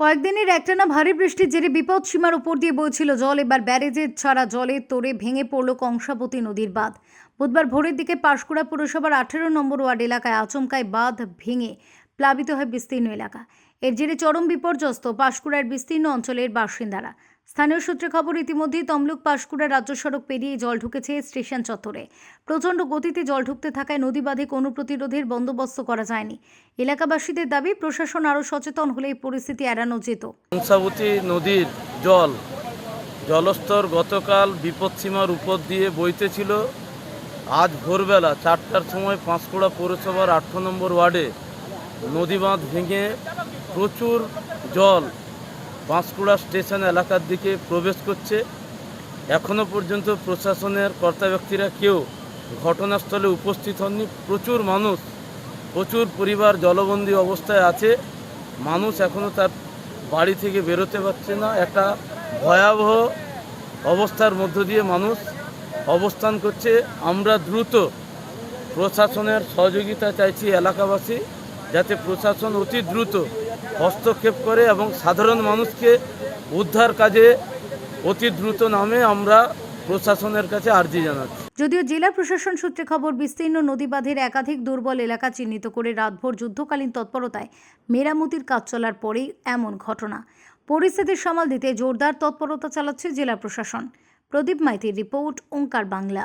কয়েকদিনের একটানা ভারী বৃষ্টির জেরে বিপদ সীমার উপর দিয়ে বইছিল জল। এবার ব্যারেজের ছাড়া জলে তোরে ভেঙে পড়ল কংসাবতী নদীর বাঁধ। বুধবার ভোরের দিকে পাশকুড়া পুরসভার আঠেরো নম্বর ওয়ার্ড এলাকায় আচমকায় বাঁধ ভেঙে প্লাবিত হয় বিস্তীর্ণ এলাকা। এর জেরে চরম বিপর্যস্ত পাঁশকুড়ার বিস্তীর্ণ অঞ্চলের বাসিন্দারা। স্থানীয় সূত্রে খবর, ইতিমধ্যেই তমলুক পাঁশকুড়া রাজ্য সড়ক পেরিয়ে জল ঢুকেছে স্টেশন চত্বরে। প্রচণ্ড গতিতে জল ঢুকতে থাকায় নদী বাঁধে কোনো প্রতিরোধের বন্দোবস্ত করা যায়নি। এলাকাবাসীদের দাবি, প্রশাসন আরও সচেতন হলে এই পরিস্থিতি এড়ানো যেত। কংসাবতী নদীর জল জলস্তর গতকাল বিপদসীমার উপর দিয়ে বইতে ছিল। আজ ভোরবেলা চারটার সময় পাঁশকুড়া পৌরসভার আঠারো নম্বর ওয়ার্ডে নদী বাঁধ ভেঙে প্রচুর জল পাঁশকুড়া স্টেশন এলাকার দিকে প্রবেশ করছে। এখনও পর্যন্ত প্রশাসনের কর্তা ব্যক্তিরা কেউ ঘটনাস্থলে উপস্থিত হননি। প্রচুর মানুষ, প্রচুর পরিবার জলবন্দী অবস্থায় আছে। মানুষ এখনও তার বাড়ি থেকে বেরোতে পারছে না। একটা ভয়াবহ অবস্থার মধ্য দিয়ে মানুষ অবস্থান করছে। আমরা দ্রুত প্রশাসনের সহযোগিতা চাইছি এলাকাবাসী, যাতে প্রশাসন অতি দ্রুত হস্তক্ষেপ করে এবং সাধারণ মানুষকে উদ্ধার কাজে অতি দ্রুত নামে আমরা প্রশাসনের কাছে আর্জি জানাচ্ছি। যদিও জেলা প্রশাসন সূত্রে খবর, বিস্তীর্ণ নদী বাঁধের একাধিক দুর্বল এলাকা চিহ্নিত করে রাতভর যুদ্ধকালীন তৎপরতায় মেরামতির কাজ চলার পরেই এমন ঘটনা। পরিস্থিতির সামাল দিতে জোরদার তৎপরতা চালাচ্ছে জেলা প্রশাসন। প্রদীপ মাইতির রিপোর্ট, ওঙ্কার বাংলা।